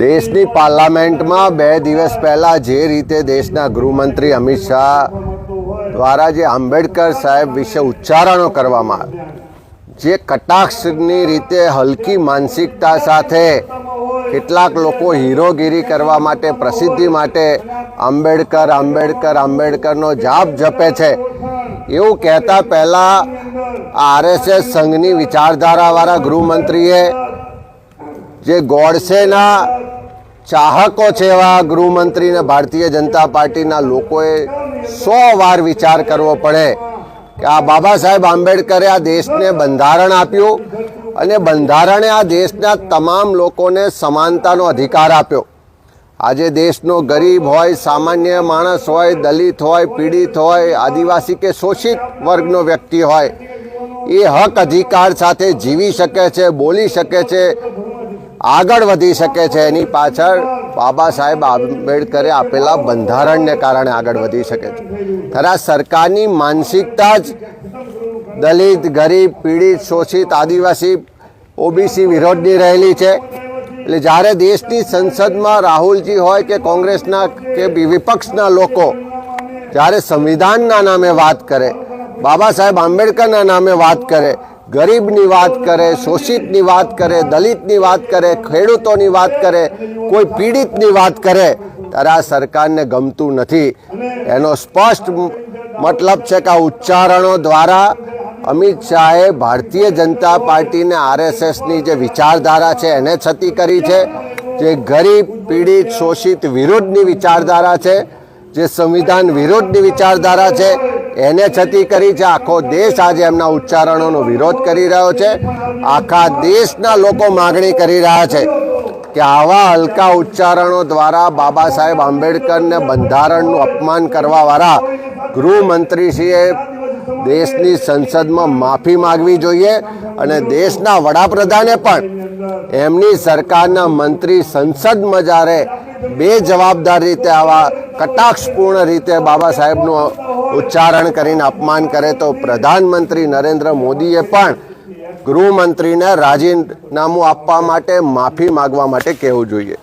દેશની પાર્લામેન્ટમાં બે દિવસ પહેલા જે રીતે દેશના ગૃહમંત્રી અમિત શાહ દ્વારા જે આંબેડકર સાહેબ વિશે ઉચ્ચારણો કરવામાં આવ્યા, જે કટાક્ષની રીતે હલકી માનસિકતા સાથે કેટલાક લોકો હીરોગીરી કરવા માટે, પ્રસિદ્ધિ માટે આંબેડકર આંબેડકર, આંબેડકરનો જાપ જપે છે. એવું કહેતા પહેલાં આરએસએસ સંઘની વિચારધારાવાળા ગૃહમંત્રીએ જે ગોડસેના ચાહકો છે એવા ગૃહમંત્રીને ભારતીય જનતા પાર્ટીના લોકોએ સો વાર વિચાર કરવો પડે કે આ બાબા સાહેબ આંબેડકરે આ દેશને બંધારણ આપ્યું અને બંધારણે આ દેશના તમામ લોકોને સમાનતાનો અધિકાર આપ્યો. આજે દેશનો ગરીબ હોય, સામાન્ય માણસ હોય, દલિત હોય, પીડિત હોય, આદિવાસી કે શોષિત વર્ગનો વ્યક્તિ હોય, એ હક અધિકાર સાથે જીવી શકે છે, બોલી શકે છે આગળ વધી શકે છે. એની પાછળ બાબા સાહેબ આંબેડકરે આપેલા બંધારણને કારણે આગળ વધી શકે છે. ખરા, સરકારની માનસિકતા જ દલિત, ગરીબ, પીડિત, શોષિત, આદિવાસી, ઓબીસી વિરોધની રહેલી છે. એટલે જ્યારે દેશની સંસદમાં રાહુલજી હોય કે કોંગ્રેસના કે વિપક્ષના લોકો જ્યારે સંવિધાનના નામે વાત કરે, બાબા સાહેબ આંબેડકરના નામે વાત કરે ગરીબની વાત કરે, શોષિતની વાત કરે, દલિતની વાત કરે, ખેડૂતોની વાત કરે, કોઈ પીડિતની વાત કરે, ત્યારે આ સરકારને ગમતું નથી. એનો સ્પષ્ટ મતલબ છે કે આ ઉચ્ચારણો દ્વારા અમિત શાહે ભારતીય જનતા પાર્ટીને આરએસએસની જે વિચારધારા છે, એને છતી કરી છે. જે ગરીબ, પીડિત, શોષિત વિરોધની વિચારધારા છે, જે સંવિધાન વિરોધની વિચારધારા છે એને છતી કરી છે. આખો દેશ આજે એમના ઉચ્ચારણોનો વિરોધ કરી રહ્યો છે. આખા દેશના લોકો માગણી કરી રહ્યા છે કે આવા હલકા ઉચ્ચારણો દ્વારા બાબા સાહેબ આંબેડકરને બંધારણનું અપમાન કરવાવાળા ગૃહમંત્રીશ્રીએ દેશની સંસદમાં માફી માગવી જોઈએ અને દેશના વડાપ્રધાને પણ. એમની સરકારના મંત્રી સંસદમાં જ્યારે બે જવાબદાર રીતે આવા કટાક્ષપૂર્ણ રીતે બાબા સાહેબનું ઉચ્ચારણ કરીને અપમાન કરે તો પ્રધાનમંત્રી નરેન્દ્ર મોદીએ પણ ગૃહમંત્રીને રાજીનામું આપવા માટે માફી માગવા માટે કહેવું જોઈએ.